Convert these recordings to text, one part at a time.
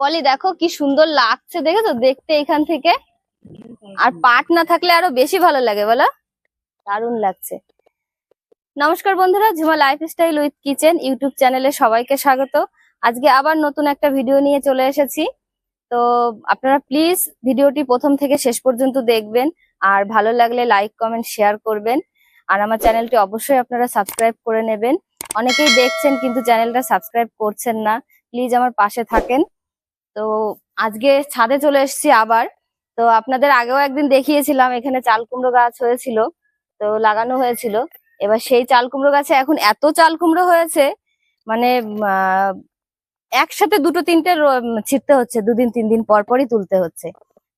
পলি, দেখো কি সুন্দর লাগছে, দেখেছ? দেখতে এখান থেকে। আর পাট না থাকলে আরও বেশি ভালো লাগে, বলো? দারুণ লাগছে। নমস্কার বন্ধুরা, Jhuma lifestyle with kitchen YouTube চ্যানেলে সবাইকে স্বাগত। আজকে আবার নতুন একটা ভিডিও নিয়ে চলে এসেছি। তো আপনারা প্লিজ ভিডিওটি প্রথম থেকে শেষ পর্যন্ত দেখবেন, আর ভালো লাগলে লাইক কমেন্ট শেয়ার করবেন। আর আমার চ্যানেলটি অবশ্যই আপনারা সাবস্ক্রাইব করে নেবেন। অনেকেই দেখছেন কিন্তু চ্যানেলটা সাবস্ক্রাইব করছেন না। প্লিজ আমার পাশে থাকেন। তো আজকে ছাদে চলে এসেছি আবার। তো আপনাদের আগেও একদিন দেখিয়েছিলাম এখানে চাল কুমড়ো গাছ হয়েছিল তো লাগানো হয়েছিল। এবার সেই চাল কুমড়ো গাছে এখন এত চাল কুমড়ো হয়েছে মানে একসাথে দুটো তিনটে উম, হচ্ছে দুদিন তিন দিন পর পরই তুলতে হচ্ছে।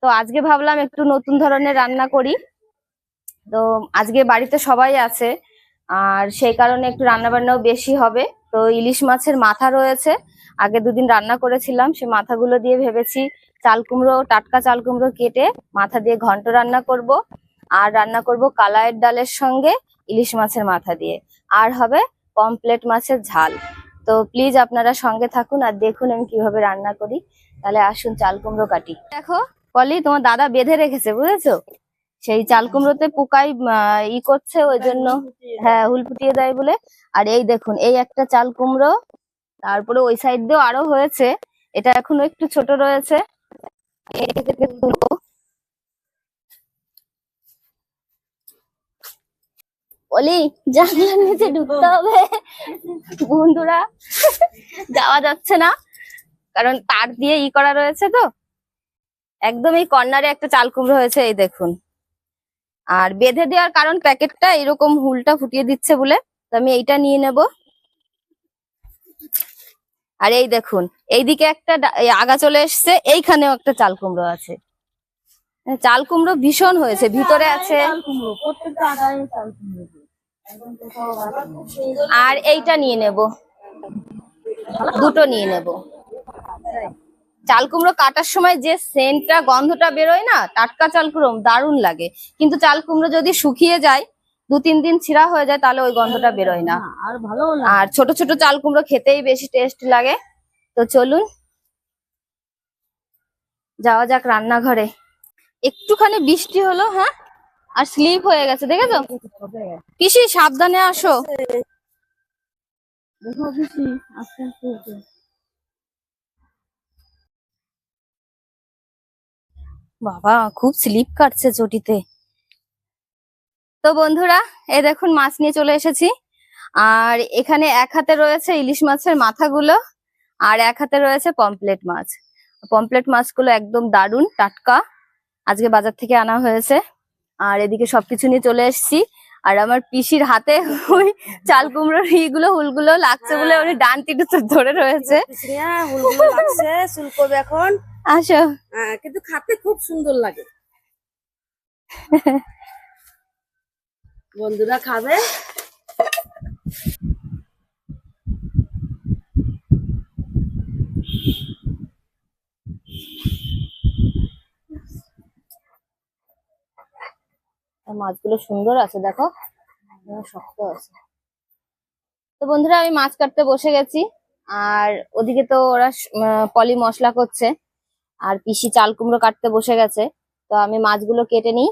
তো আজকে ভাবলাম একটু নতুন ধরনের রান্না করি। তো আজকে বাড়িতে সবাই আছে আর সেই কারণে একটু রান্না বান্নাও বেশি হবে। তো ইলিশ মাছের মাথা রয়েছে আগে দুদিন রান্না করেছিলাম, সে মাথাগুলো দিয়ে ভেবেছি চাল কুমড়ো, টাটকা চাল কুমড়ো কেটে মাথা দিয়ে ঘন্ট রান্না করব। আর রান্না করব কালায়ের ডালের সঙ্গে ইলিশ মাছের মাথা দিয়ে। আর হবে পমপ্লেট মাছের ঝাল। তো প্লিজ আপনারা সঙ্গে থাকুন আর দেখুন আমি কীভাবে রান্না করি। তাহলে আসুন চাল কুমড়ো কাটি। দেখো, পলি, তোমার দাদা বেঁধে রেখেছে, বুঝেছ? সেই চাল কুমড়োতে পোকাই ই করছে, ওই জন্য হ্যাঁ হুল ফুটিয়ে দেয় বলে। আর এই দেখুন, এই একটা চাল কুমড়ো তারপরে ওই সাইড দিয়েও আরও হয়েছে। এটা এখনও একটু ছোট রয়েছে। তুলবো। জানলার নিচে ঢুকতে হবে। বন্ধুরা, যাওয়া যাচ্ছে না। কারণ তার দিয়ে ই করা রয়েছে তো। একদম এই কর্নারে একটা চাল হয়েছে, এই দেখুন। আর বেঁধে দেওয়ার কারণ প্যাকেটটা এরকম হুলটা ফুটিয়ে দিচ্ছে বলে। তো আমি এইটা নিয়ে নেব। আর এই দেখুন, এইদিকে একটা আগা চলে এসছে, এইখানেও একটা চাল কুমড়ো আছে। মানে চাল কুমড়ো ভীষণ হয়েছে, ভিতরে আছে। আর এইটা নিয়ে নেব। দুটো নিয়ে নেব। চাল কুমড়ো কাটার সময় যে সেন্টটা, গন্ধটা বেরোয় না, টাটকা চাল কুমড়ো দারুণ লাগে। কিন্তু চাল কুমড়ো যদি শুকিয়ে যায় দু তিন দিন ছিঁড়া হয়ে যায় তাহলে ওই গন্ধটা বেরোয় না। আর ভালো আর ছোট ছোট চাল কুমড়ো খেতেই বেশি টেস্ট লাগে। তো চলুন যাওয়া যাক রান্নাঘরে। একটুখানি বৃষ্টি হলো হ্যাঁ? আর স্লিপ হয়ে গেছে দেখেছ? পিসি সাবধানে আসো। বাবা খুব স্লিপ কাটছে চটিতে। তো বন্ধুরা এ দেখুন মাছ নিয়ে চলে এসেছি। আর এখানে এক হাতে রয়েছে ইলিশ মাছের মাথাগুলো আর এক হাতে রয়েছে পমপ্লেট মাছ। পমপ্লেট মাছগুলো একদম দারুণ টাটকা। আজকে বাজার থেকে আনা হয়েছে। আর এদিকে সবকিছু নিয়ে চলে এসেছি। আর আমার পিসির হাতে ওই চাল কুমড়োর ইগুলো হুলগুলো লাগছে বলে উনি ডানটিটা তো ধরে রয়েছে। করবে এখন। আসো। হ্যাঁ, কিন্তু খাতে খুব সুন্দর লাগে। বন্ধুরা খাবে? মাছগুলো সুন্দর আছে, দেখো। শক্ত আছে। তো বন্ধুরা, আমি মাছ কাটতে বসে গেছি। আর ওদিকে তো ওরা পলি মশলা করছে। আর পিসি চাল কুমড়ো কাটতে বসে গেছে। তো আমি মাছগুলো কেটে নিই।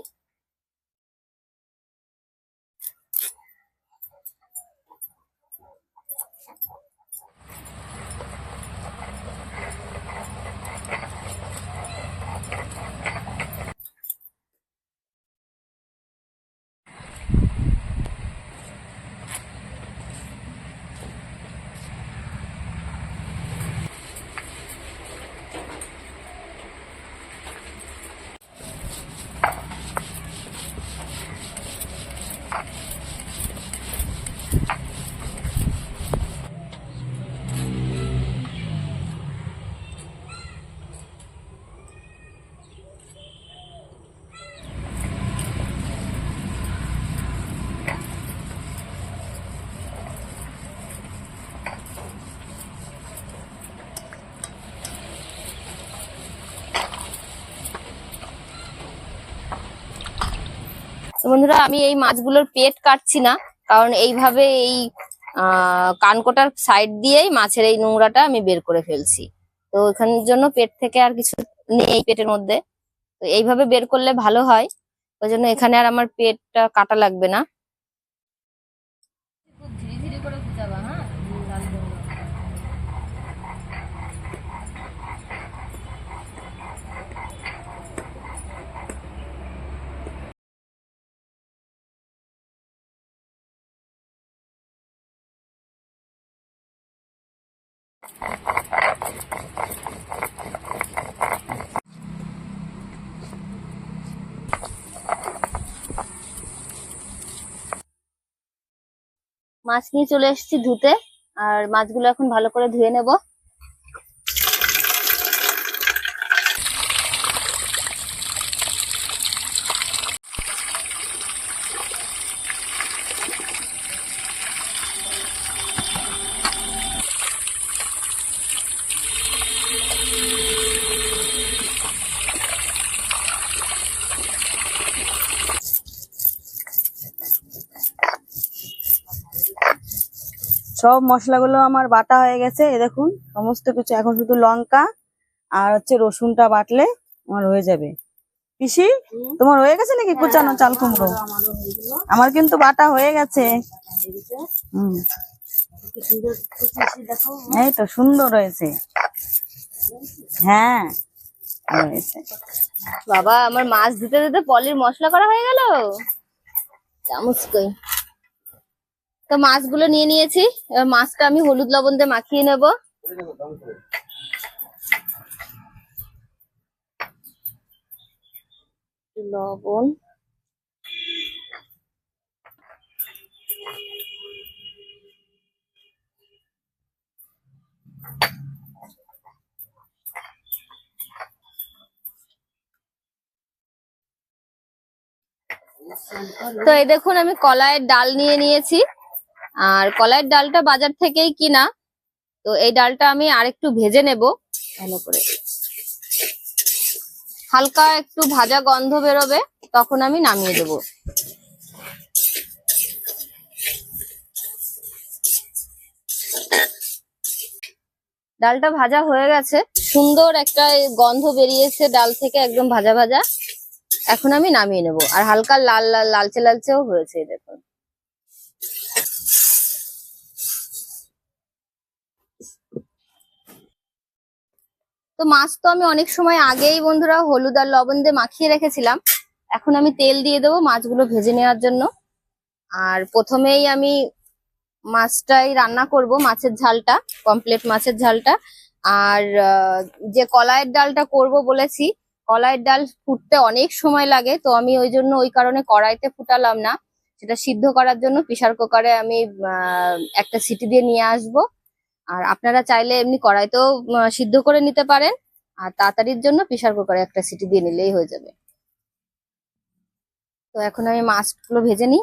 বন্ধুরা, আমি এই মাছগুলোর পেট কাটছি না, কারণ এইভাবে এই কানকোটার সাইড দিয়েই মাছের এই নোংরাটা আমি বের করে ফেলছি। তো ওখানের জন্য পেট থেকে আর কিছু নেই পেটের মধ্যে। তো এইভাবে বের করলে ভালো হয়। ওই জন্য এখানে আর আমার পেটটা কাটা লাগবে না খুব ধীরে ধীরে করে বুঝাবা হ্যাঁ মাছ নিয়ে চলে এসেছি ধুতে আর মাছগুলো এখন ভালো করে ধুয়ে নেব। সব মশলাগুলো আমার বাটা হয়ে গেছে এই দেখুন সমস্ত কিছু এখন শুধু লঙ্কা আর হচ্ছে রসুনটা বাটলে আমার হয়ে যাবে। পিসি তোমার হয়ে গেছে নাকি কুচানো চাল কুমড়ো? আমার কিন্তু বাটা হয়ে গেছে। এই তো সুন্দর হয়েছে। হ্যাঁ হয়েছে। বাবা আমার মাছ দিতে দিতে পলির মশলা করা হয়ে গেল? চামচ কই তো মাছগুলো নিয়ে নিয়েছি। এবার মাছটা আমি হলুদ লবণ দিয়ে মাখিয়ে নেব। লবণ। তো এই দেখুন, আমি কলাইয়ের ডাল নিয়ে নিয়েছি। আর কলাইয়ের ডালটা বাজার থেকেই কিনা, তো এই ডালটা আমি আর একটু ভেজে নেব ভালো করে। হালকা একটু ভাজা গন্ধ বেরোবে, তখন আমি নামিয়ে দেব। ডালটা ভাজা হয়ে গেছে, সুন্দর একটা গন্ধ বেরিয়েছে ডাল থেকে একদম ভাজা ভাজা। এখন আমি নামিয়ে নেব, আর হালকা লাল লাল, লালচে লালচেও হয়েছে দেখুন। তো মাছ তো আমি অনেক সময় আগেই বন্ধুরা হলুদ আর লবণ দিয়ে মাখিয়ে রেখেছিলাম। এখন আমি তেল দিয়ে দেবো মাছগুলো ভেজে নেওয়ার জন্য। আর প্রথমেই আমি মাছটাই রান্না করব, মাছের ঝালটা কমপ্লিট মাছের ঝালটা। আর যে কলাইয়ের ডালটা করব বলেছি, কলাইয়ের ডাল ফুটতে অনেক সময় লাগে, তো আমি ওই জন্য ওই কারণে কড়াইতে ফুটালাম না। সেটা সিদ্ধ করার জন্য প্রেসার কুকারে আমি একটা সিটি দিয়ে নিয়ে আসব। আর আপনারা চাইলে এমনি কড়াইতেও সিদ্ধ করে নিতে পারেন। আর তাড়াতাড়ির জন্য প্রেসার কুকারে একটা সিটি দিয়ে নিলেই হয়ে যাবে। তো এখন আমি মাছগুলো ভেজে নিই।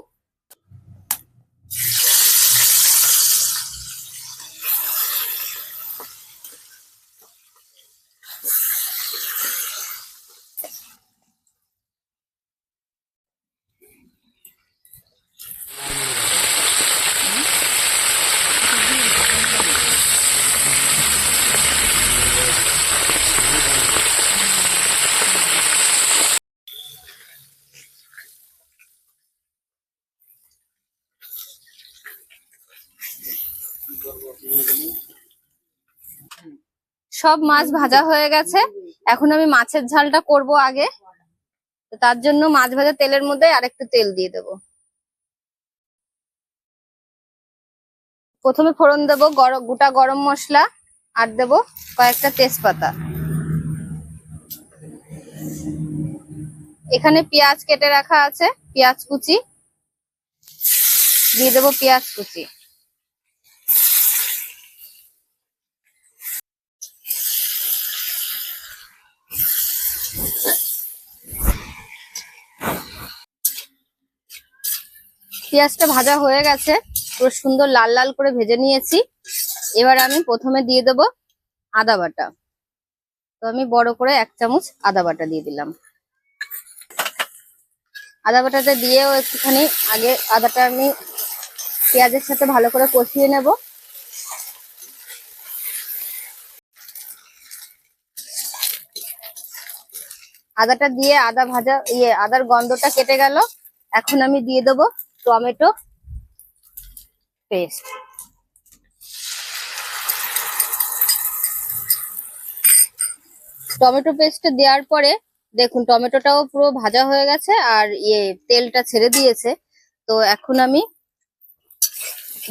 সব মাছ ভাজা হয়ে গেছে। এখন আমি মাছের ঝালটা করব আগে। তো তার জন্য মাছ ভাজা তেলের মধ্যে আরেকটু তেল দিয়ে দেব। প্রথমে ফোড়ন দেবো গোটা গরম মশলা আর দেব কয়েকটা তেজপাতা। এখানে পেঁয়াজ কেটে রাখা আছে, পেঁয়াজ কুচি। দিয়ে দেবো পেঁয়াজ কুচি। পেঁয়াজটা ভাজা হয়ে গেছে, পুরো সুন্দর লাল লাল করে ভেজে নিয়েছি। এবার আমি প্রথমে দিয়ে দেব আদা বাটা। তো আমি বড় করে এক চামচ আদা বাটা দিয়ে দিলাম। আদা বাটাটা দিয়েও একটুখানি আগে আদাটা আমি পেঁয়াজের সাথে ভালো করে কষিয়ে নেব। আদাটা দিয়ে আদা ভাজা ইয়ে আদার গন্ধটা কেটে গেল। এখন আমি দিয়ে দেবো টমেটো পেস্ট। টমেটো পেস্টটা দেওয়ার পরে দেখুন, টমেটোটাও পুরো ভাজা হয়ে গেছে আর ইয়ে তেলটা ছেড়ে দিয়েছে। তো এখন আমি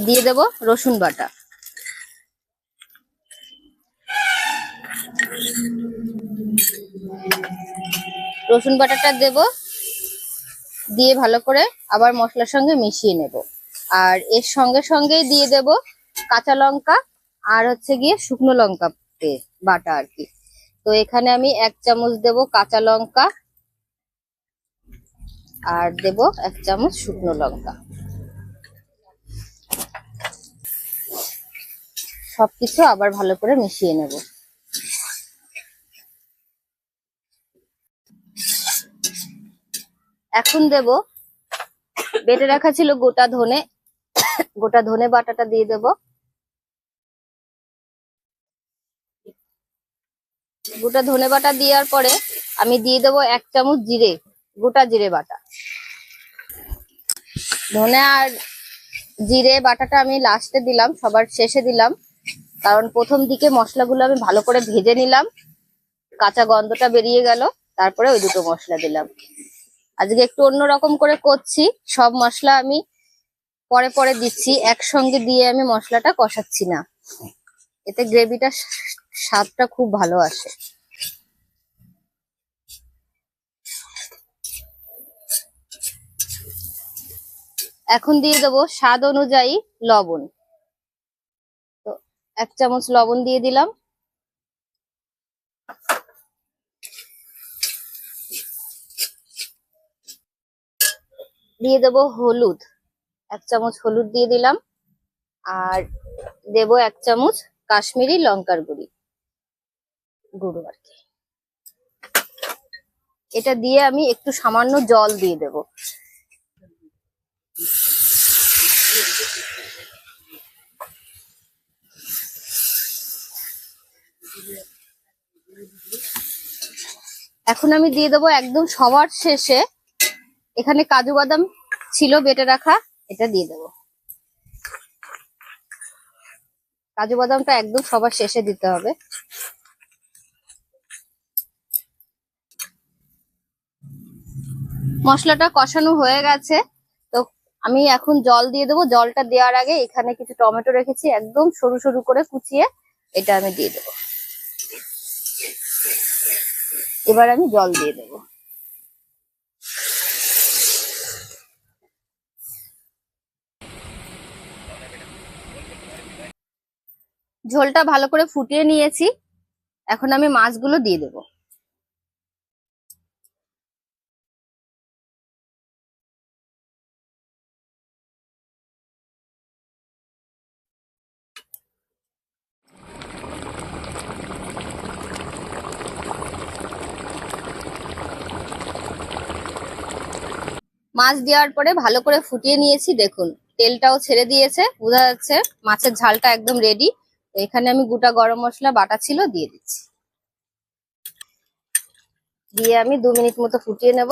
দিয়ে দেব রসুন বাটা। রসুন বাটাটা দেব দিয়ে ভালো করে আবার মশলার সঙ্গে মিশিয়ে নেব। আর এর সঙ্গে সঙ্গেই দিয়ে দেব কাঁচা লঙ্কা আর হচ্ছে গিয়ে শুকনো লঙ্কা বাটা আর কি। তো এখানে আমি এক চামচ দেব কাঁচা লঙ্কা আর দেব এক চামচ শুকনো লঙ্কা। সবকিছু আবার ভালো করে মিশিয়ে নেব। এখন দেব। বেটে রাখা ছিল গোটা ধনে। গোটা ধনে বাটাটা দিয়ে দেব। গোটা ধনে বাটা দেওয়ার পরে আমি দিয়ে দেব এক চামচ জিরে, গোটা জিরে বাটা। ধনে আর জিরে বাটাটা আমি লাস্টে দিলাম, সবার শেষে দিলাম। কারণ প্রথম দিকে মশলাগুলো আমি ভালো করে ভেজে নিলাম। কাঁচা গন্ধটা বেরিয়ে গেল, তারপরে ওই দুটো মশলা দিলাম। আজকে একটু অন্যরকম করে করছি। সব মশলা আমি পরে পরে দিচ্ছি। একসঙ্গে দিয়ে আমি মশলাটা কষাচ্ছি না। এতে গ্রেভিটা স্বাদটা খুব ভালো আসে। এখন দিয়ে দেবো স্বাদ অনুযায়ী লবণ। তো এক চামচ লবণ দিয়ে দিলাম। দিয়ে দেবো হলুদ। এক চামচ হলুদ দিয়ে দিলাম। আর দেবো এক চামচ কাশ্মীরি লঙ্কার গুঁড়ি। গুঁড়ো আর কি। এটা দিয়ে আমি একটু সামান্য জল দিয়ে দেব। এখন আমি দিয়ে দেবো একদম সবার শেষে এখানে কাজু বাদাম ছিল, বেটে রাখা, এটা দিয়ে দেবো। কাজু বাদামটা একদম সবার শেষে দিতে হবে। মশলাটা কষানো হয়ে গেছে, তো আমি এখন জল দিয়ে দেবো। জলটা দেওয়ার আগে এখানে কিছু টমেটো রেখেছি, একদম সরু সরু করে কুচিয়ে এটা আমি দিয়ে দেবো। এবার আমি জল দিয়ে দেবো। ঝোলটা ভালো করে ফুটিয়ে নিয়েছি। এখন আমি মাছগুলো দিয়ে দেবো। মাছ দেওয়ার পরে ভালো করে ফুটিয়ে নিয়েছি। দেখুন, তেলটাও ছেড়ে দিয়েছে, বোঝা যাচ্ছে মাছের ঝালটা একদম রেডি এখানে আমি গোটা গরম মশলা, বাটা ছিল, দিয়ে দিচ্ছি। দিয়ে আমি দু মিনিট মতো ফুটিয়ে নেব।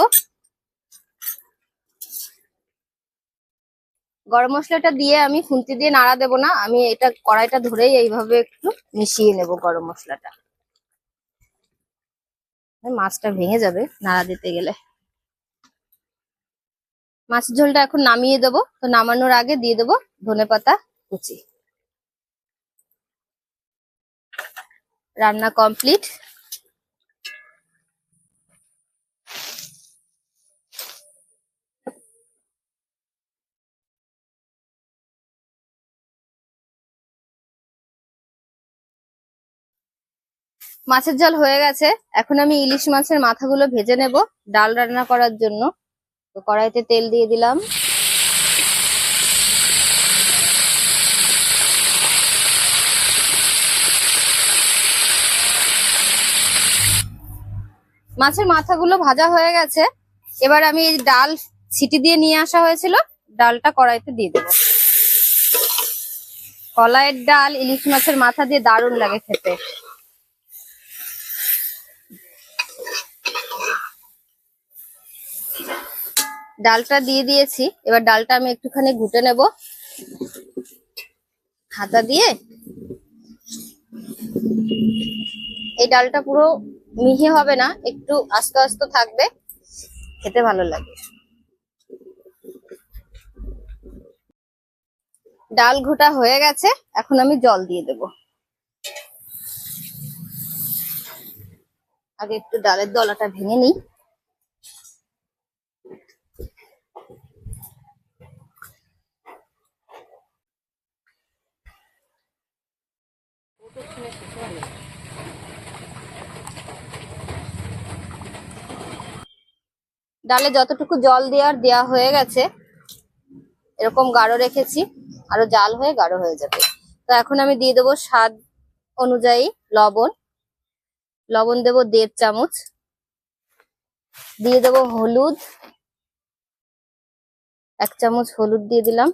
গরম মশলাটা দিয়ে আমি খুন্তি দিয়ে নাড়া দেবো না, আমি এটা কড়াইটা ধরেই এইভাবে একটু মিশিয়ে নেব গরম মশলাটা। মাছটা ভেঙে যাবে নাড়া দিতে গেলে। মাছের ঝোলটা এখন নামিয়ে দেবো। তো নামানোর আগে দিয়ে দেবো ধনে পাতা কুচি। রান্না কমপ্লিট। মাছের ঝাল হয়ে গেছে। এখন আমি ইলিশ মাছের মাথাগুলো ভেজে নেব। ডাল রান্না করার জন্য। তো কড়াইতে তেল দিয়ে দিলাম। মাছের মাথাগুলো ভাজা হয়ে গেছে। এবার আমি ডাল সিটি দিয়ে নিয়ে আসা হয়েছিল। ডালটা কড়াইতে দিয়ে দেবো। কলাইয়ের ডাল, ইলিশ মাছের মাথা দিয়ে দারুণ লাগে খেতে। ডালটা দিয়ে দিয়েছি। এবার ডালটা আমি একটুখানি ঘুটে নেব। হাতা দিয়ে। এই ডালটা পুরো মিহি হবে না, একটু আস্তে আস্তে থাকবে, খেতে ভালো লাগে। ডাল ঘোটা হয়ে গেছে, এখন আমি জল দিয়ে দেব। আগে একটু ডালের দলাটা ভেঙে নিই। ডালে যতটুকু জল দেওয়ার দেওয়া হয়ে গেছে, এরকম গাঢ় রেখেছি, আরও জাল হয়ে গাঢ় হয়ে যাবে। তো এখন আমি দিয়ে দেবো স্বাদ অনুযায়ী লবণ। লবণ দেবো দেড় চামচ। দিয়ে দেবো হলুদ। এক চামচ হলুদ দিয়ে দিলাম।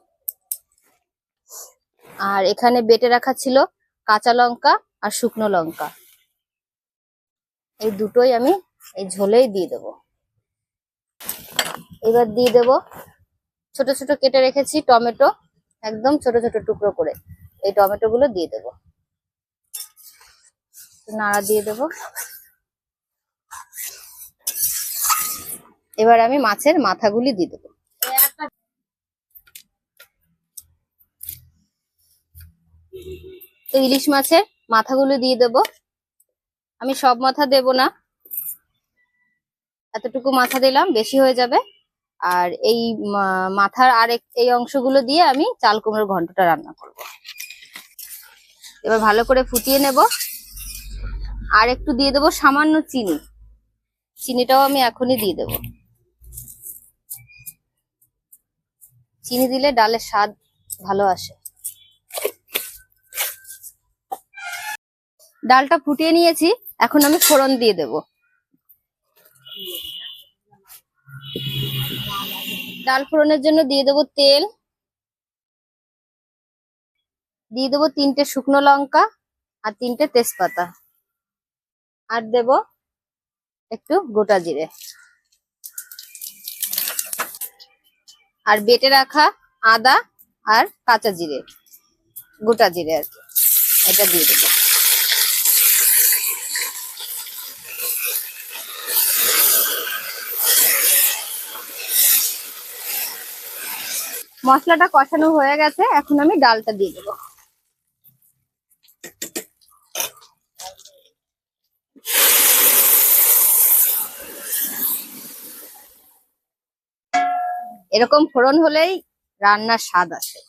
আর এখানে বেটে রাখা ছিল কাঁচা লঙ্কা আর শুকনো লঙ্কা। এই দুটোই আমি এই ঝোলেই দিয়ে দেবো। এবার দিয়ে দেব। ছোট ছোট কেটে রেখেছি টমেটো, একদম ছোট ছোট টুকরো করে। এই টমেটো গুলো দিয়ে দেব। নাড়া দিয়ে দেব। এবার আমি মাছের মাথাগুলি দিয়ে দেবো। তো ইলিশ মাছের মাথাগুলো দিয়ে দেব। আমি সব মাথা দেব না। এতটুকু মাথা দিলাম, বেশি হয়ে যাবে। আর এই মাথার আরেক, এই অংশগুলো দিয়ে আমি চাল কুমড়োর ঘন্টটা রান্না করব। এবার ভালো করে ফুটিয়ে নেব। আর একটু দিয়ে দেবো সামান্য চিনি। চিনিটাও আমি এখনই দিয়ে দেব। চিনি দিলে ডালের স্বাদ ভালো আসে। ডালটা ফুটিয়ে নিয়েছি। এখন আমি ফোড়ন দিয়ে দেব। ডাল ফোড়নের জন্য দিয়ে দেবো তেল। দিয়ে দেবো তিনটে শুকনো লঙ্কা আর তিনটে তেজপাতা। আর দেব একটু গোটা জিরে। আর বেটে রাখা আদা আর কাঁচা জিরে। গোটা জিরে আর কি। এটা দিয়ে দেবো। মশলাটা কষানো হয়ে গেছে এখন আমি ডালটা দিয়ে দেবো। এরকম ফোড়ন হলেই রান্নার স্বাদ আসে।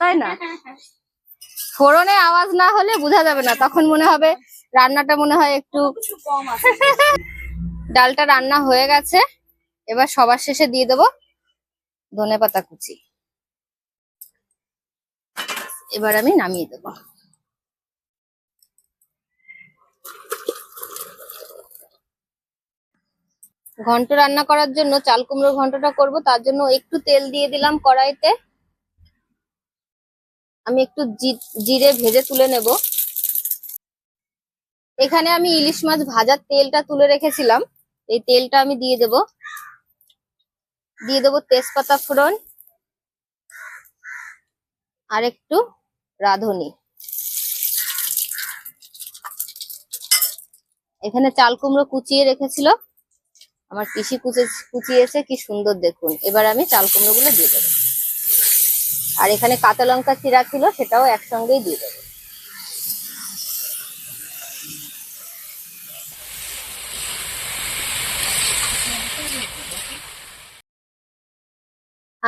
তাই না? ফোড়নে আওয়াজ না হলে বোঝা যাবে না তখন মনে হবে রান্নাটা মনে হয় একটু ডালটা রান্না হয়ে গেছে এবার সবার শেষে দিয়ে দেবো ধনে পাতা কুচি। এবার আমি নামিয়ে দেব। ঘন্ট রান্না করার জন্য চাল কুমড়ো ঘন্টটা করব, তার জন্য একটু তেল দিয়ে দিলাম কড়াইতে। আমি একটু জিরে ভেজে তুলে নেব। এখানে আমি ইলিশ মাছ ভাজার তেলটা তুলে রেখেছিলাম, এই তেলটা আমি দিয়ে দেব। দিয়ে দেবো তেজপাতা ফোড়ন আর একটু রাঁধুনি। এখানে চাল কুমড়ো কুচিয়ে রেখেছিল। আমার পিসি কুচে কুচিয়েছে, কি সুন্দর দেখুন। এবার আমি চাল কুমড়ো গুলো দিয়ে দেবো। আর এখানে কাঁচা লঙ্কা চিরা ছিল, সেটাও একসঙ্গেই দিয়ে দেবো।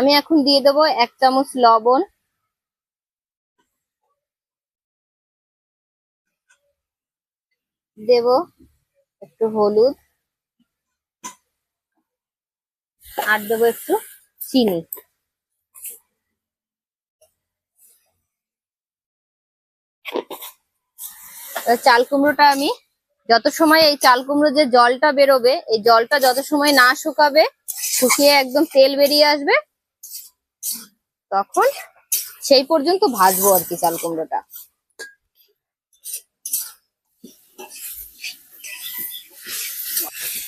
আমি এখন দিয়ে দেবো এক চামচ লবণ। দেব একটু হলুদ। আর দেবো একটু চিনি। চাল কুমড়োটা আমি যত সময় এই চাল কুমড়ো যে জলটা বেরোবে, এই জলটা যত সময় না শুকাবে, শুকিয়ে একদম তেল বেরিয়ে আসবে তখন সেই পর্যন্ত ভাজবো আর কি চাল কুমড়োটা।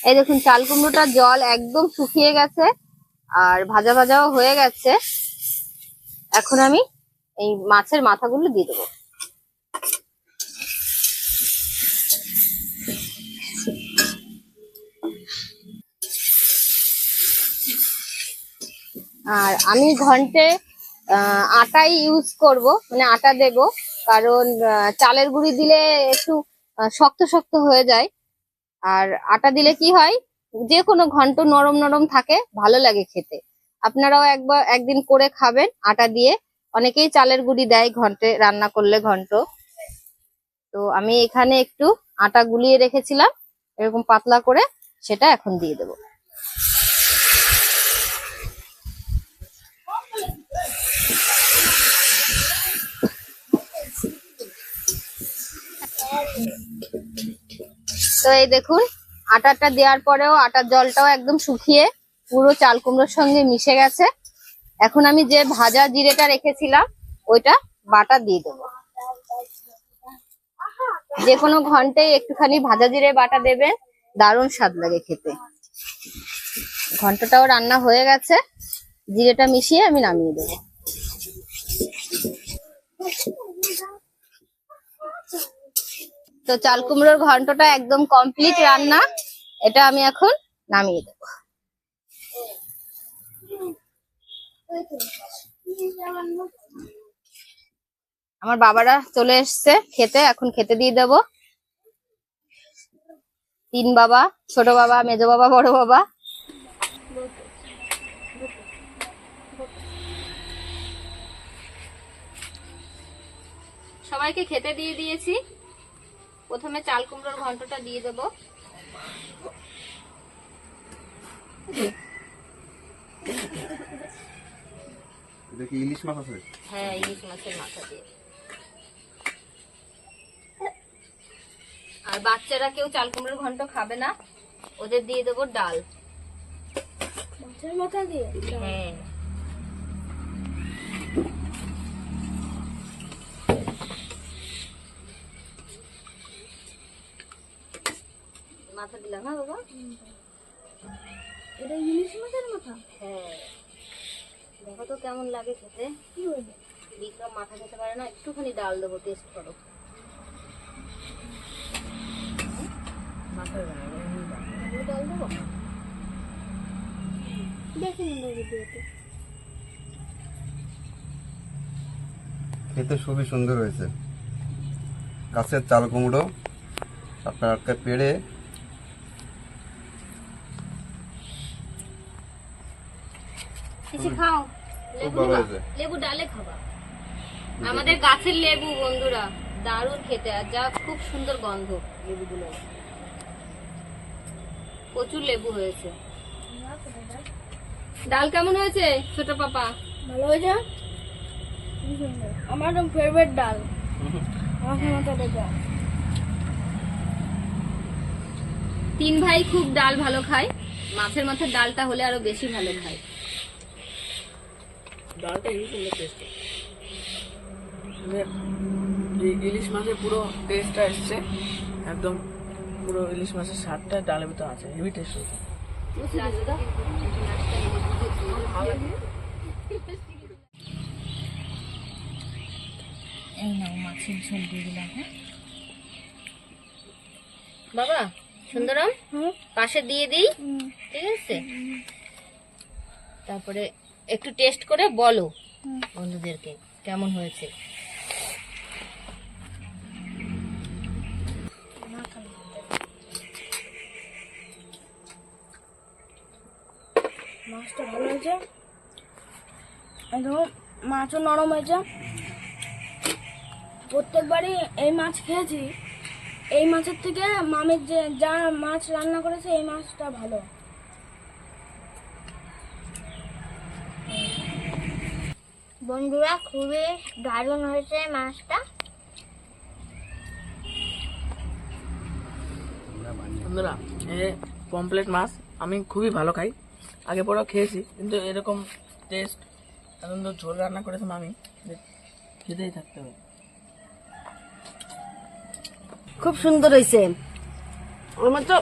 এই দেখুন, চাল কুমড়োটার জল একদম শুকিয়ে গেছে আর ভাজা ভাজাও হয়ে গেছে। এখন আমি এই মাছের মাথাগুলো দিয়ে দেবো। আর আমি ঘন্টে আটাই ইউজ করব মানে আটা দেব, কারণ চালের গুঁড়ি দিলে একটু শক্ত শক্ত হয়ে যায়। আর আটা দিলে কি হয় যে কোনো ঘন্ট নরম নরম থাকে, ভালো লাগে খেতে। আপনারাও একবার, একদিন করে খাবেন আটা দিয়ে। অনেকেই চালের গুঁড়ি দেয় ঘন্টে, রান্না করলে ঘন্ট। তো আমি এখানে একটু আটা গুলিয়ে রেখেছিলাম, এরকম পাতলা করে সেটা এখন দিয়ে দেবো। তো এই দেখুন, আটাটা দেওয়ার পরেও আটার জলটাও একদম শুকিয়ে পুরো চাল কুমড়োর সঙ্গে মিশে গেছে। এখন আমি যে ভাজা জিরেটা রেখেছিলাম, ওইটা বাটা দিয়ে দেবো। যে কোনো ঘন্টায় একটুখানি ভাজা জিরে বাটা দেবে দারুণ স্বাদ লাগে খেতে। ঘন্টাটাও রান্না হয়ে গেছে, জিরেটা মিশিয়ে আমি নামিয়ে দেবো। তো চাল কুমড়োর ঘন্টটা একদম কমপ্লিট রান্না। এটা আমি এখন নামিয়ে দেব। আমার বাবারা চলে এসছে খেতে, এখন খেতে দিয়ে দেব। তিন বাবা, ছোট বাবা, মেজো বাবা, বড় বাবা। সবাইকে খেতে দিয়ে দিয়েছি। প্রথমে চাল কুমড়োর ঘন্টটা দিয়ে দেব। এটা কি ইলিশ মাছ আছে? হ্যাঁ ইলিশ মাছের মাথা দিয়ে। আর বাচ্চারা কেউ চাল কুমড়োর ঘন্ট খাবে না। ওদের দিয়ে দেবো ডাল। মাছের মাথা দিয়ে? হ্যাঁ। মাথা দিলাম হ্যাঁ বাবা? এটা ইলিশ মাছের মাথা? হ্যাঁ। দেখো তো কেমন লাগে খেতে। কি হইল বিক্রম মাথা খেতে পারে না একটুখানি ডাল দেবো টেস্ট করো। আমি ডাল দেবো। দেখি না ভিডিওতে খেতে খুবই সুন্দর হয়েছে। গাছের চাল কুমড়ো আপনার পেড়ে কিছু খাও। লেবু ডালে খাবা। আমাদের গাছের লেবু বন্ধুরা। দারুণ খেতে আর যা খুব সুন্দর গন্ধ লেবুগুলো প্রচুর লেবু হয়েছে। ডাল কেমন হয়েছে ছোট পাপা? ভালো হয়েছে? আমার ফেভারিট ডাল। তিন ভাই খুব ডাল ভালো খায়। মাছের মাথার ডালটা হলে আরও বেশি ভালো খায়। ডালটা হেবি সুন্দর টেস্ট ইলিশ মাছের পুরো টেস্টটা এসছে একদম পুরো ইলিশ মাছের স্বাদটা ডালের ভিতর আছে হেভি টেস্ট হয়েছে। এই নাও মাছের ঝোল দিয়ে দিলাম হ্যাঁ? বাবা সুন্দরম? পাশে দিয়ে দিই ঠিক আছে? তারপরে একটু টেস্ট করে বলো বন্ধুদেরকে কেমন হয়েছে? মাছটা ভালো হয়েছে। একদম মাছও নরম হয়েছে। প্রত্যেকবারই এই মাছ খেয়েছি। এই মাছের থেকে মামের যে যা মাছ রান্না করেছে এই মাছটা ভালো। বন্ধুরা খুবই দারুণ হয়েছে মাছটা। বন্ধুরা এ পমপ্লেট মাছ। আমি খুবই ভালো খাই। আগে পরেও খেয়েছি কিন্তু এরকম টেস্ট এখন তো ঝোল রান্না করেছে আমি খেতেই থাকতে হবে। খুব সুন্দর হয়েছে। আমার তো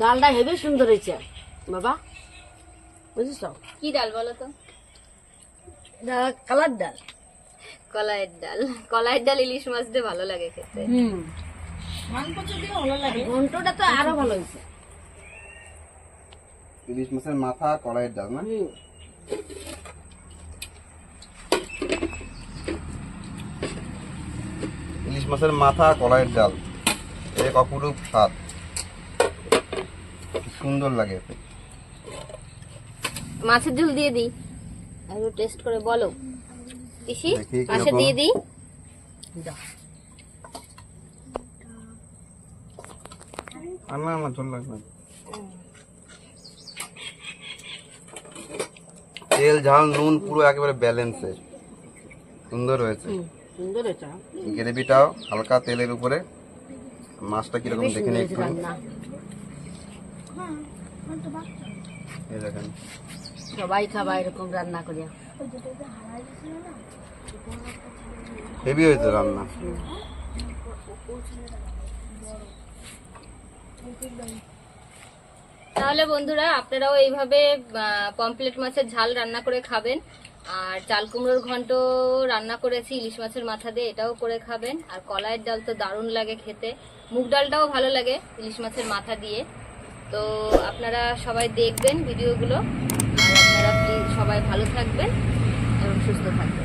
ডালটা হেবি সুন্দর হয়েছে। বাবা বুঝেছ? কি ডাল বলো তো? কালার ডাল। কলাইয়ের ডাল। কলাইয়ের ডাল ইলিশ মাছ দিয়ে ভালো লাগে খেতে। হুম। ঘন্টটা তো আরও ভালো হয়েছে। ইলিশ মাছের মাথা আর কড়াইয়ের ডাল না? ইলিশ মাছের মাথা আর কড়াইয়ের ডাল। এক অপরূপ স্বাদ। সুন্দর লাগে মাছের ঝোল দিয়ে দিই। একটু টেস্ট করে বলো। পিসি পাশে দিয়ে দিই। আর আমার ঝোল লাগবে তেল ঝাল নুন পুরো একেবারে ব্যালেন্সে সুন্দর হয়েছে। সুন্দর হয়েছে। গ্রেভিটাও হালকা তেলের উপরে। মাছটা কীরকম দেখে নিই একটু। এই দেখেন। সবাই খাবা এরকম রান্না করিয়া। হেভি হয়েছে রান্না। তাহলে বন্ধুরা আপনারাও এইভাবে পমপ্লেট মাছের ঝাল রান্না করে খাবেন। আর চাল কুমড়োর ঘন্ট রান্না করেছি ইলিশ মাছের মাথা দিয়ে এটাও করে খাবেন। আর কলাইয়ের ডাল তো দারুণ লাগে খেতে। মুগ ডালটাও ভালো লাগে ইলিশ মাছের মাথা দিয়ে। তো আপনারা সবাই দেখবেন ভিডিওগুলো। আপনারা সবাই ভালো থাকবেন এবং সুস্থ থাকবেন।